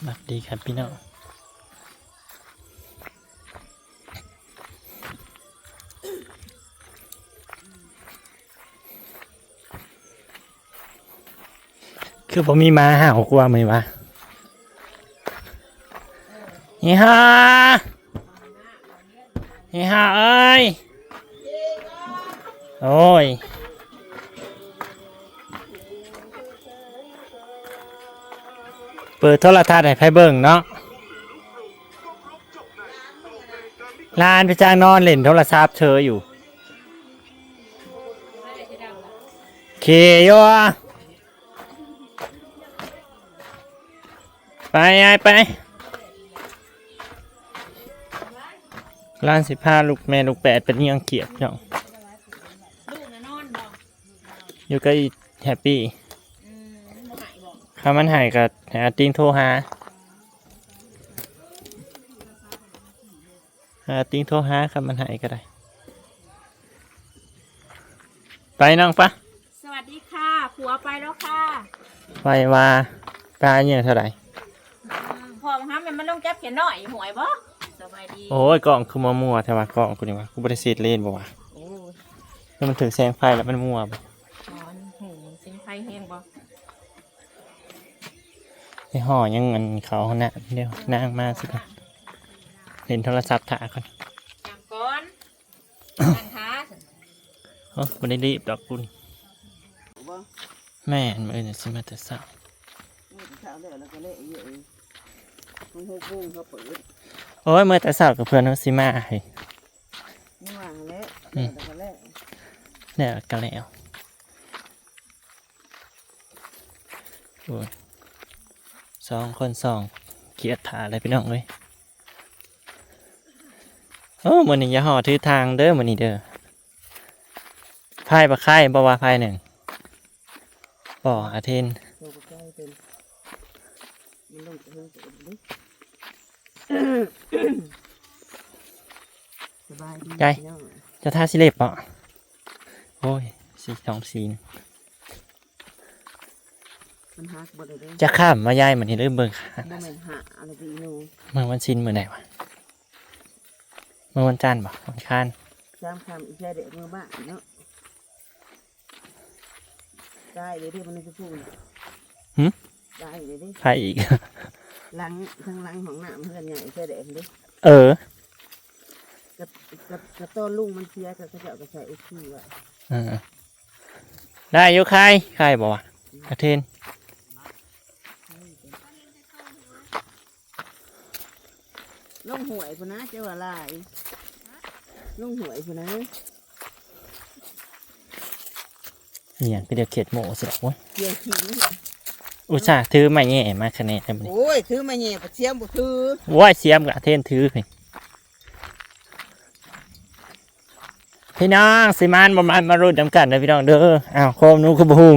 สวัสดีครับพี่น้องคือผมมีมาห่าวกว่าไหมวะนี่ฮะนี่ฮะเอ้ย โอ้ย เปิดโทรทัศน์ให้ไพเบิ่งเนาะลานไปจ้างนอนเล่นโทรศัพท์เชออยู่ เคโยไปไอ้ไปร้านสิบห้าลูกแม่ลูกแปดเป็นยังเกียบเนาะอยู่ก็แฮปปี้ หายบ่ถ้ามันหายก็หาติ้งโทรหาหาติ้งโทรหาครับมันหายก็ได้ ไปน้องปะสวัสดีค่ะผัวไปแล้วค่ะไปว่าปลาเนี่ยเท่าไหร่อืมพอมาหาแม่มันลงจับเขียนหน่อยหวยบ่สบายดีโอ้ยกล่องคือมัวมัวๆแต่ว่ากล่องกูนี่วะกูบริสิทธิ์เล่นบ่วะโอ้ยแล้วมันถึงแสงไฟแล้วมันมัวบ่นอนหูสิงไฟแห้งบ่ ไอห่อยังเงินเขาหน้าเดี๋ยวนั่งมาสิครับเล่นโทรศัพท์ถ่ายก่อนจางก่อนนั่งท้าโอ้ไม่ได้รีบดอกคุณแม่นมือเนี่ยสิมาแต่เช้าเช้าแล้วแล้วก็เละเยอะเลยมันหกโมงเขาเปิดโอ้ยเมื่อแต่เช้ากับเพื่อนเขาสิมาให้นี่ว่างแล้วอืมแล้วก็เละเนี่ยก็แล้วโอ้ย สองคนสองเกียรติถาอะไรพี่น้องเลยโอ้มือนี้อย่าห่อถือทางเด้อมือนี้เด้อไพ่บะไข่บ่ว่าไพ่หนึ่งบ่อาเทนโทรไปใกล้เป็นมันลงจะเพิ่งเปิดดิสบายดีพี่น้องจะท่าสิเล็บเปาะโอ้ยสีสองสีนะ มันหักบ่ได้เด้อจะข้ามมาย้ายมือนี้เริ่มเบิ่งค่ะบ่แม่นหาอะไรไปอีโนเมื่อวันชินมือไหนวะเมื่อวันจันทร์บ่วันอังคารจามคำอีกแค่เด็กมือบ้านเนาะได้เลยที่มันจะพูดได้เลยดิใครอีก หลังทางหลังของหน้าเพื่อนใหญ่แค่เด็กดิเออ กับกับกับต้นลุงมันเสียกับกระเจ้ากระใส่อุคีว่ะเออ ได้อยุใครใครบอกว่าอาเทน ลงหวยพุ่นนะเจ้าว่าลายลงหวยพุ่นนะอหย่างก็เดี๋ยวเขียดโมสิหรอกเวะเกี่ยวขิงอุตส่าห์ถือมาแง่มาคะแนนได้บ่นี่โอ้ยถือมาแง่ปะเชียมบุถือว้ายเสียมกับอาเทนถือพี่พี่น้องสิมานประมาณมารุดจำกัดนะพี่น้องเด้ออ้าวโคมหนูขบหุง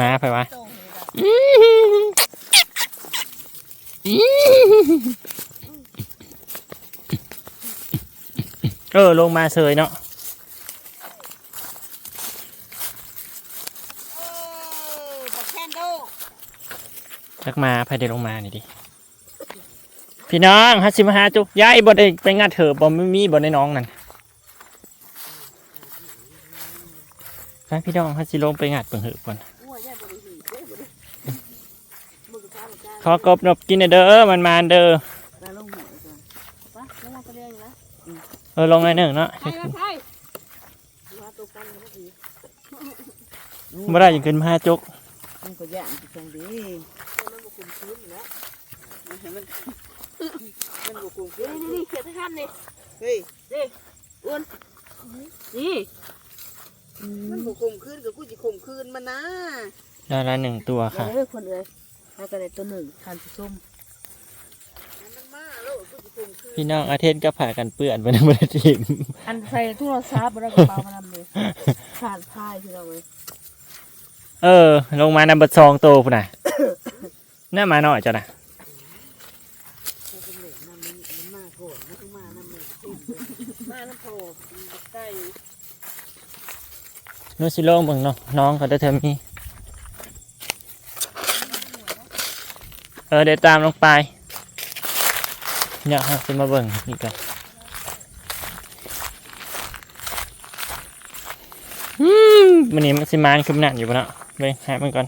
มาไปวะตรงเลยแบบเออ ลงมาเสยเนาะเออบักแคนโดจักมาภายในลงมานี่ดิ พี่น้องฮัสซิมาหาจุกย้ายบ่ได้ไปงัดเถอะบ่ไม่มีบ่ได้น้องนั่นไปพี่น้องฮัสซิลงไปงัดเบิ่งเหอะก่อน อ้วยแย่บริหีเด้บริมึงจ้ามึงจ้า ขอกบนบกินเด้อมันมาเด้อไปลงหวยก่อนปะลงมาก็เรียงนะเออลงหน่อยหนึ่งเนาะใช่ใช่มาตัวกันก็ดีบ่ได้อยังขึ้นมาหาจุกมันก็ย่างที่ตรงดีมันบุคุมพื้นแล้วมันเห็นมันมันบุคุมพื้นนี่นี่เขียนที่ท่านนี่เฮ้ยนี่มันบุคุมคืนกับกูจะข่มคืนมันนะได้ละหนึ่งตัวค่ะเด้อคนเอ้ย แล้วก็ได้ตัวหนึ่งทานส้มมันมาแล้วกูจะข่มคืนพี่น้องอาเทนก็ผ่ากันเปื้อนไปในบริทีมอันใส่โทรศัพท์บ่ได้กระเป๋ามานำเลยขาดพายที่เราเลยเออ ลงมานำบัดซองโตพุ่นน่ะน่ามาหน่อยจ้ะนะมันเป็นเหล็กน้ำมันมันมาโกรธมันต้องมาน้ำมันมาน้ำโพใกล้นู้สิโลงเบิ่งเนาะน้องเขาได้เทอมีเออเดี๋ยวตามลงไปเนี่ยฮะจะมาเบิ่งนี่กันอืมมันนี่มันสิมานขึ้นหนักอยู่ปะเนาะไปหามันก่อน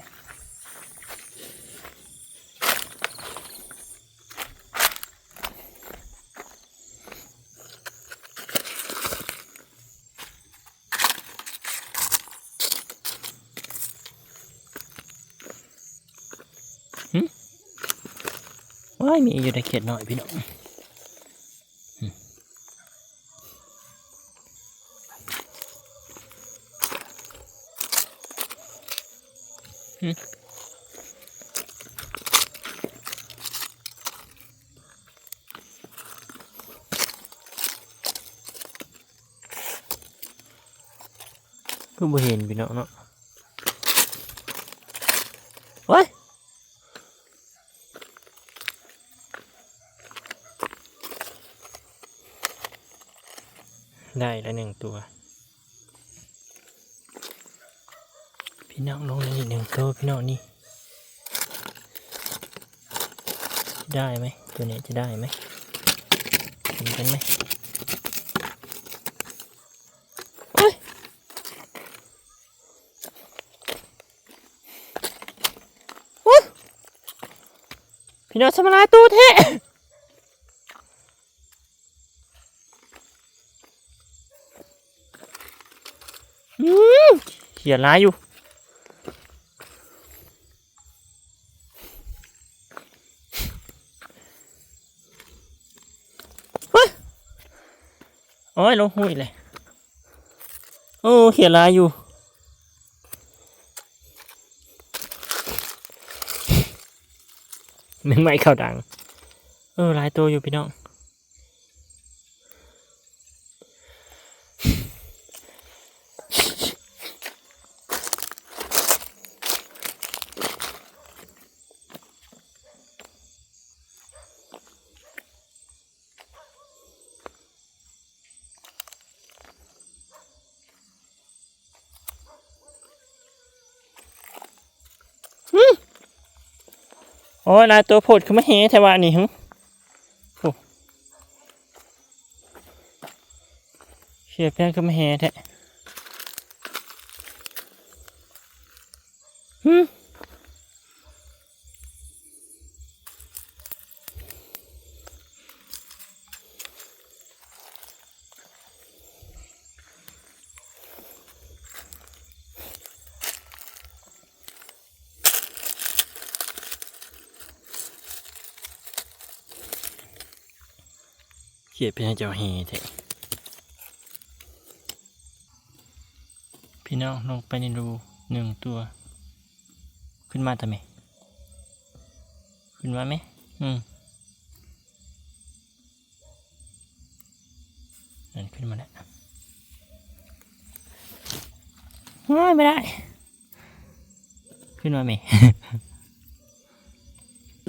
มีอยู่ในเขตหน่อยพี่น้องอืมอืมก็บ่เห็นพี่น้องเนาะ ได้แล้วหนึ่งตัว พี่น้องลงนี่หนึ่งตัวพี่น้องนี่ ได้ไหมตัวนี้จะได้ไหมเห็นกันไหมโอ๊ยโอ๊ยพี่น้องสมาลายตัวเทะ อืมเขียนร้ายอยู่เฮ้ยโอ้ยลงหุยเลยโอ้เขียนร้ายอยู่หนึ่งไม่เข้าดัง เออหลายตัวอยู่พี่น้อง โอ้ยลายตัวโพดคือมาเฮแทวานี่ฮึเขียบเพียงคือมาเฮแท้หึ เขียบเพียงเจ้าเฮแท้พี่น้องลงไปในรูหนึ่งตัว ขึ้นมาทำไมขึ้นมาไหมอืมนั่นขึ้นมาแล้วว้ายไม่ได้ ขึ้นมาไหม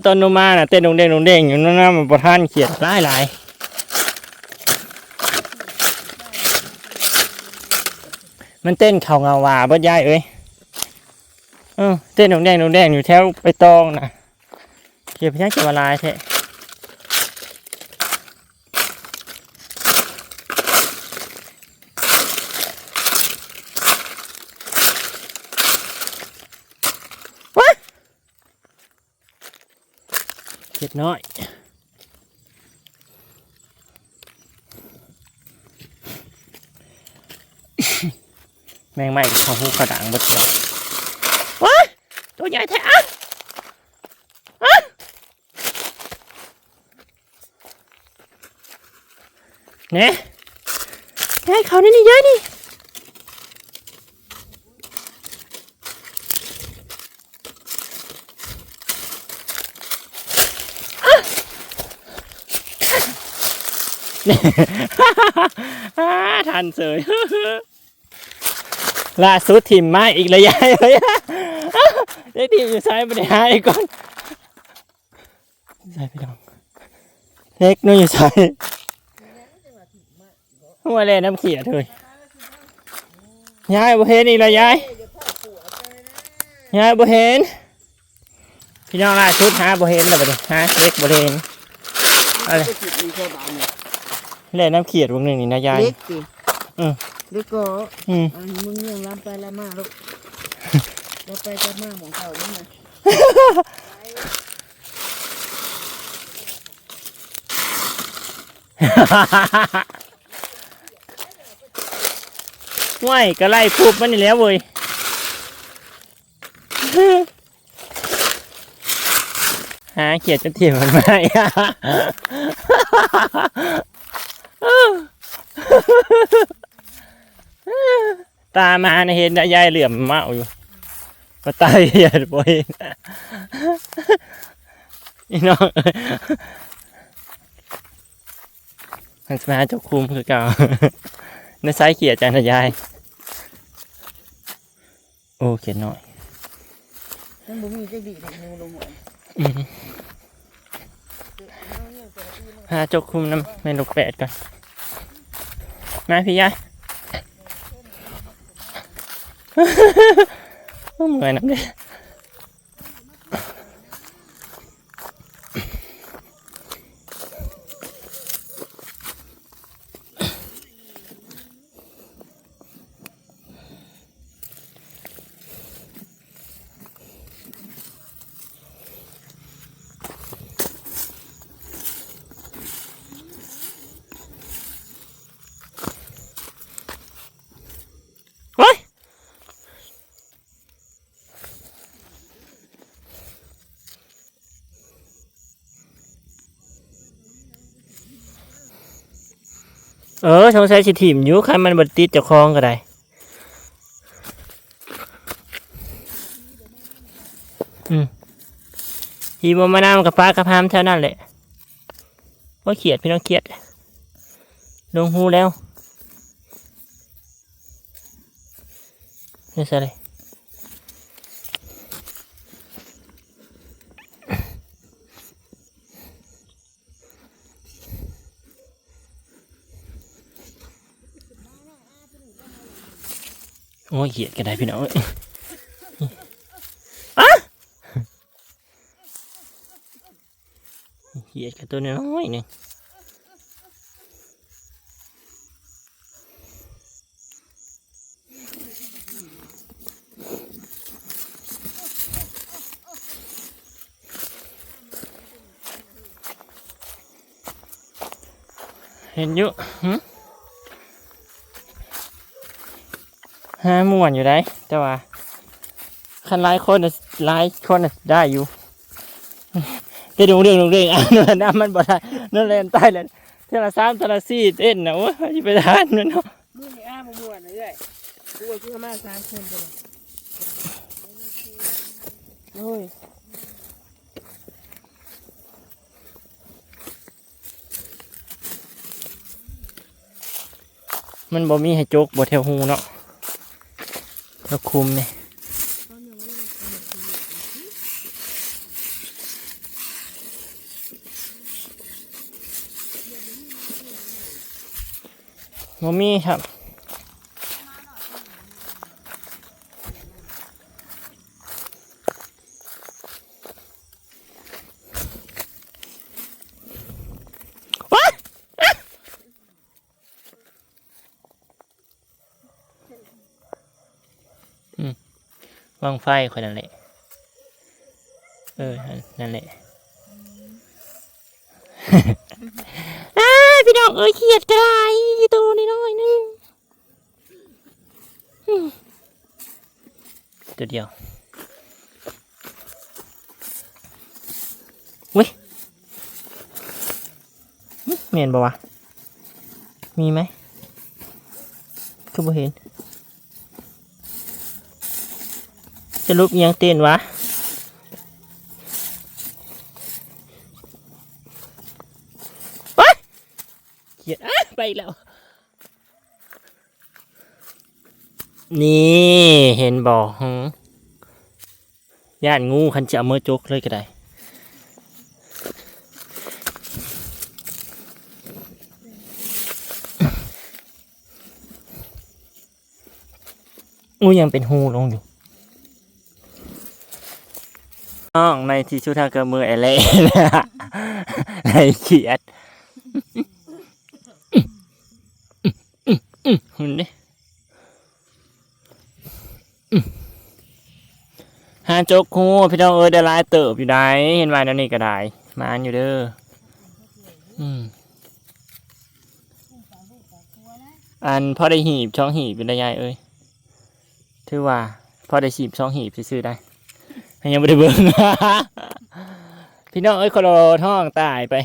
ตอนโนมาน่ะเต้นดงเด้งดงเด้งอยู่นั่นนะมันประทานเขียดหลายหลาย มันเต้นเข่าเงาวาเบิดยายเอ้ยเออเต้นดงแดงดงแดงอยู่แถวไปตองนะเขียดพยักจะมาลายแท้วะเขียดน้อย แมงไหม้เขาหูกระดังเบดเลยว้ายตัวใหญ่แท้อะอะเนี่ยยายเขานี่นี่ยายนี่อะเนี่ยอ่าทันเสย ล่าสุดทีมมาอีกระยะเลยได้ทีมอยู่ซ้ายบริหารอีกก่อนใส่พี่น้องเล็กนู่นอยู่ใส่หัวเล่นน้ำเขียดเลยยายบ่เห็นอีกแล้วยายยายบ่เห็นพี่น้องล่าชุดหาบ่เห็นแล้วบัดนี้หาเล็กบ่เห็นอะไรก็จิตมีแค่บานเนี่ยเล่นน้ำเขียดวงหนึ่งนี่นะยายเล็กสิอืมเล็กก็อืมอันมึงเงี้ยงล้ำไปล้ำมาลูกเราไปจะมาของเขานี่นะห่วยก็ไล่พูบมันนี่แหล้วเว้ยหาเขียดจะเถียงมันไหม ตามาในะเห็นยายเหลื่อมเมาอยู่มาตายเหี้ยดบ่เห็นอีน้องเอ้ยมันจะมาเจ้าคุมคือเก่าในไซส์เขียดจานนะยาย โอ้เขียนหน่อยนั่นบ่มีจะดีเด็กนูลงหัวอืมหาเจ้าคุมน้ำเมนูแปดก่อนมาพี่ยายโอ้ เหมือนน้ำเด้ เออสงสัยสิถิ่มอยู่ใครมันบดติดเจ้าของก็ได้อืมฮีบมานามกับปลากระพามเท่านั้นแหละว่าเขียดพี่น้องเขียด ลงหูแล้วนี่ใส่เล โอ้ยเขียดก็ได้พี่น้องเอ้ยอะเขียดกับตัวน้อยหนึ่งเห็นอยู่หึ ห้าม่วนอยู่ได้แต่ว่าคันหลายคนน่ะหลายคนน่ะได้อยู่จะดูเรื่องดูเรื่องอะนั่นนะมันบ่ได้นั่นแหละใต้เลยเทอละสามเทอละสี่เต้นนะโอ้ยจะไปทานนั่นเนาะมือนี่อ้ามาม่วนเลยเอ้ยกูว่ากูมาสามคนไปเลยโอ้ยมันบ่มีให้โจกบ่แถวหูเนาะ เราคุมเนี่ยมมีครับ วางไฟคนนั่นแหละ เออ นั่นแหละอ้าพี่น้องเอ้ยเขียดกระไรตัวน้อยนึงตัวเดียวเว้ยเมียนบ่วะมีไหมคือบ่เห็น สรุปยังเต้นวะเขีดไปแล้ว นี่เห็นบอกย่านงูคันจะเมื่อจกเลยก็ได้งูยังเป็นหูลงอยู่ น้องในที่ชุดทางกระมือไอเล่ในเขียดหุ่นดิหาจกคูพี่น้องเอ้ยได้ลายเติบอยู่ได้เห็นไหมนั่นนี่ก็ได้มาอันอยู่เด้ออืมอันพอได้หีบช่องหีบเป็นได้ยายเอ้ยถือว่าพอได้ฉีบช่องหีบซื้อได้ ยังไม่ได้เบิ่ง พี่น้องเอ้ยคอรอท่องตายไป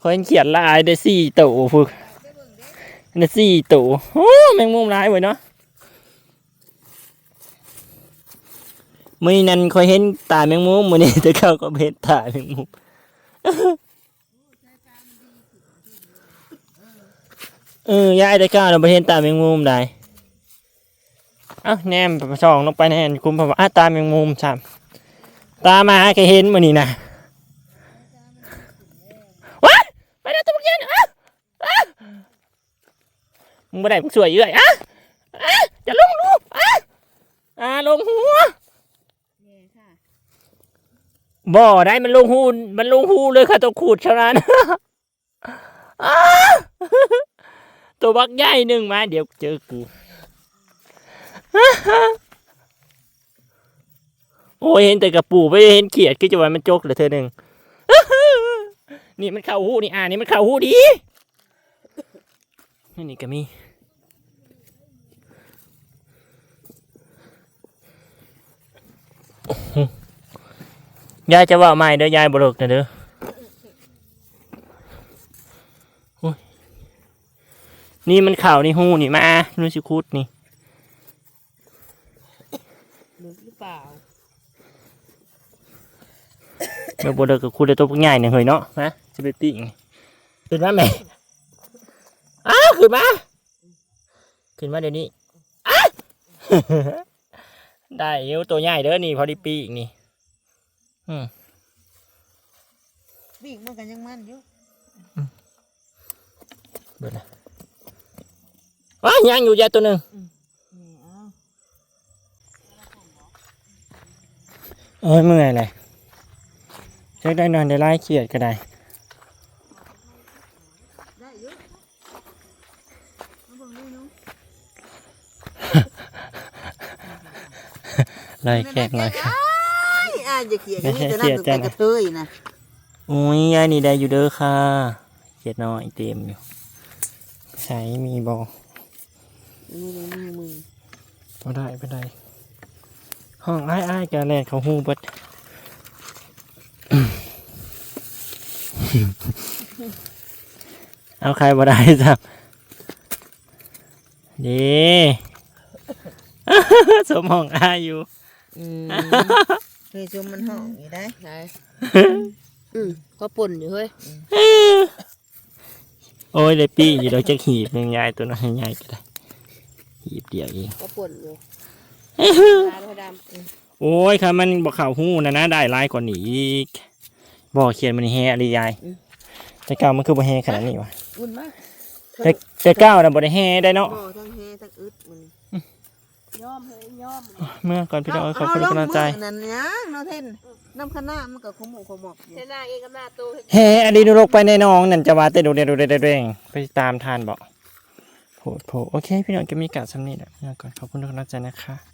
คนเขียนลายได้สี่ตัวพวกได้สี่ตัวโอ้แมงมุมลายไว้เนาะมือนั้นคอยเห็นตาแมงมุมมือนี้แต่เข้าก็เห็นตาแมงมุมเออยายแต่ก้าวเราไปเห็นตาแมงมุมได้ อ้าแนมช่องลงไปแน่นคุมพว่าอ้าตาแมงมุมซ้ำตามาก็เห็นมือนี้นะว้าไปแล้วตัวเย็นอะอะมึงไม่ได้มึงสวยเยอะอะอะจะลงลูกอะอ่าลงหัวแย่ค่ะบ่ได้มันลงหูมันลงหูเลยค่ะตัวขูดเท่านั้นตัวบักใหญ่หนึ่งมาเดี๋ยวเจอกู โอ้ยเห็นแต่กระปูไม่เห็นเขียดก็จะว่ามันจกเหลือเธอหนึ่งนี่มันเข้าหูนี่อ่านี่มันเข้าหูดีนี่นี่ก็มียายจะว่าไม่เด้อยายบลกนะเด้อนี่มันเข่านี่หูนี่มานูสิคุดนี่ ลึกหรือเปล่า เดี๋ยวบลกกับคุดได้ตัวพวกใหญ่เนี่ยเฮ้ยเนาะนะจะไปปิ้งขึ้นมาแม่อ้าขึ้นมาขึ้นมาเดี๋ยวนี้อ้าได้เอวตัวใหญ่เด้อนี่พอดีปีกนี่วิ่งมันกันยังมันอยู่เบิดนะว้ายังอยู่ยายตัวหนึ่งนี่เอาเอ้ยเมื่อยเลย เช็คได้นอนได้ไล่เขียดก็ได้ได้อยู่มาเบิ่งดูหนูไล่แขกไล่แขกไอ้อ่าจะเขียนกันนี่จะนั่งดูไปกระเทยนะโอ้ยยายนี่ได้อยู่เด้อค่ะเขียดน้อยเต็มอยู่ใช้มีบอมือมือมือมือบ่ได้บ่ได้ห้องอ้ายอ้ายกะแลนเขาหูเบิด เอาใครบ่ได้จ้ะเด้สมห้องอ้ายอยู่อืมเคยชมมันห้องอยู่ได้ใช่อืมก็ป่นอยู่เฮ้ยโอ้ยเลยปี้อยู่เราจะหีบหนึ่งยายตัวน้อยยายก็ได้หีบเดียวเองก็ป่นอยู่ตาเท่าดำอืม โอ้ยค่ะมันบอกข่าวหู้นะนะได้ร้ายกว่านี้อีกบอกเขียนมันแฮอะไรยาย แต่เก้ามันคือบ่แฮขนาดนี้วะอุ่นมากแต่แต่เก้าน่ะบ่ได้แฮได้เนาะบ่ทั้งเฮทั้งอึดมันย่อมเฮ้ยย่อมเมื่อก่อนพี่น้องขอบคุณกำลังใจเอาลมือนั่นยังเนาะเท่นน้ำขนามันก็ขมุกขมอกอยู่เส้นหน้าเองกับหน้าโตเฮ็ดแฮอันนี้นุรกไปในน้องนั่นจะว่าเต้นดูเดดูเดดูเดงไปตามทานบอกโผล่โผล่โอเค พี่น้องก็มีกาสำนีแหละพี่น้องก่อนขอบคุณทุกกำลังใจนะคะ